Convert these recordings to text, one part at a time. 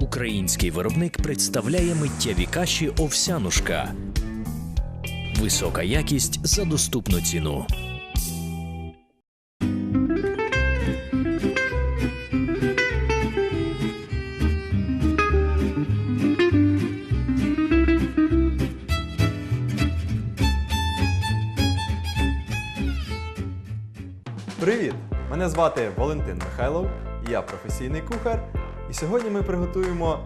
Український виробник представляє миттєві каші овсянушка. Висока якість за доступну ціну. Привіт! Мене звати Валентин Михайлов, я професійний кухар. І сьогодні ми приготуємо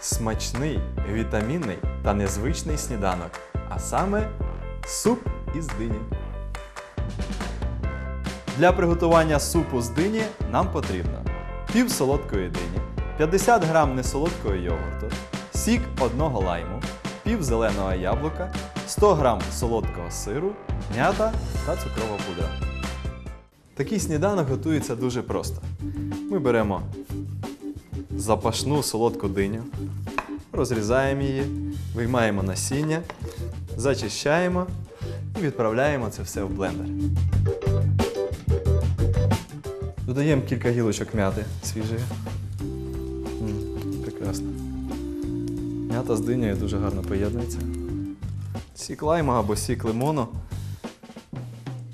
смачний, вітамінний та незвичний сніданок, а саме суп із дині. Для приготування супу з дині нам потрібно пів солодкої дині, 50 грам несолодкого йогурту, сік одного лайму, пів зеленого яблука, 100 грам солодкого сиру, м'ята та цукрова пудра. Такий сніданок готується дуже просто. Ми беремо запашну солодку диню, розрізаємо її, виймаємо насіння, зачищаємо і відправляємо це все в блендер. Додаємо кілька гілочок м'яти свіжої. Прекрасно. М'ята з динею дуже гарно поєднується. Сік лайма або сік лимону.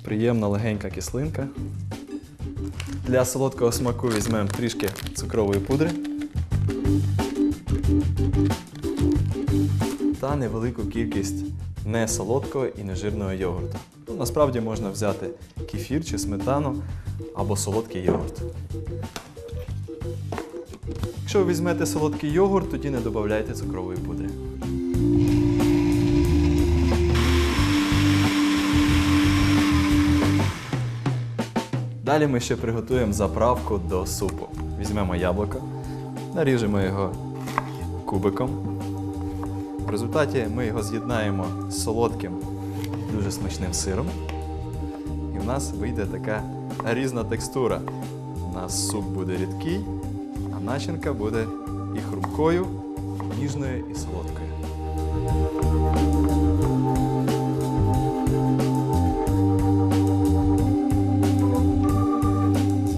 Приємна легенька кислинка. Для солодкого смаку візьмемо трішки цукрової пудри та невелику кількість несолодкого і нежирного йогурту. Ну, насправді можна взяти кефір чи сметану або солодкий йогурт. Якщо ви візьмете солодкий йогурт, тоді не додавайте цукрової пудри. Далі ми ще приготуємо заправку до супу. Візьмемо яблуко, наріжемо його кубиком. В результаті ми його з'єднаємо з солодким, дуже смачним сиром. І в нас вийде така різна текстура. У нас суп буде рідкий, а начинка буде і хрумкою, і ніжною і солодкою.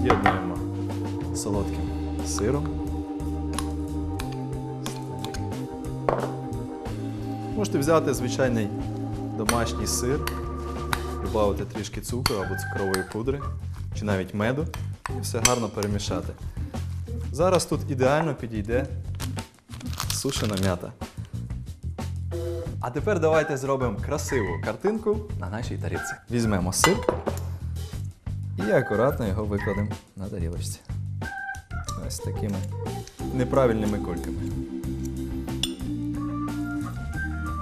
З'єднуємо солодким сиром. Можете взяти звичайний домашній сир, додати трішки цукру або цукрової пудри, чи навіть меду, і все гарно перемішати. Зараз тут ідеально підійде сушена м'ята. А тепер давайте зробимо красиву картинку на нашій тарілці. Візьмемо сир і акуратно його викладемо на тарілочці. Ось такими неправильними кульками.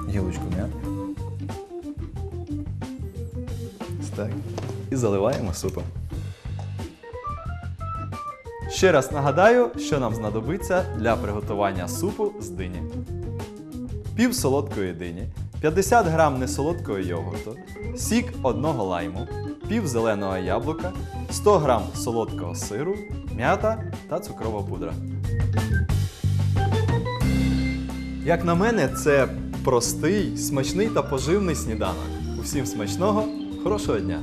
Гілочку м'яти. Так. І заливаємо супом. Ще раз нагадаю, що нам знадобиться для приготування супу з дині. Пів солодкої дині, 50 грам несолодкого йогурту, сік одного лайму, пів зеленого яблука, 100 грам солодкого сиру, м'ята та цукрова пудра. Як на мене, це простий, смачний та поживний сніданок. Усім смачного, хорошого дня!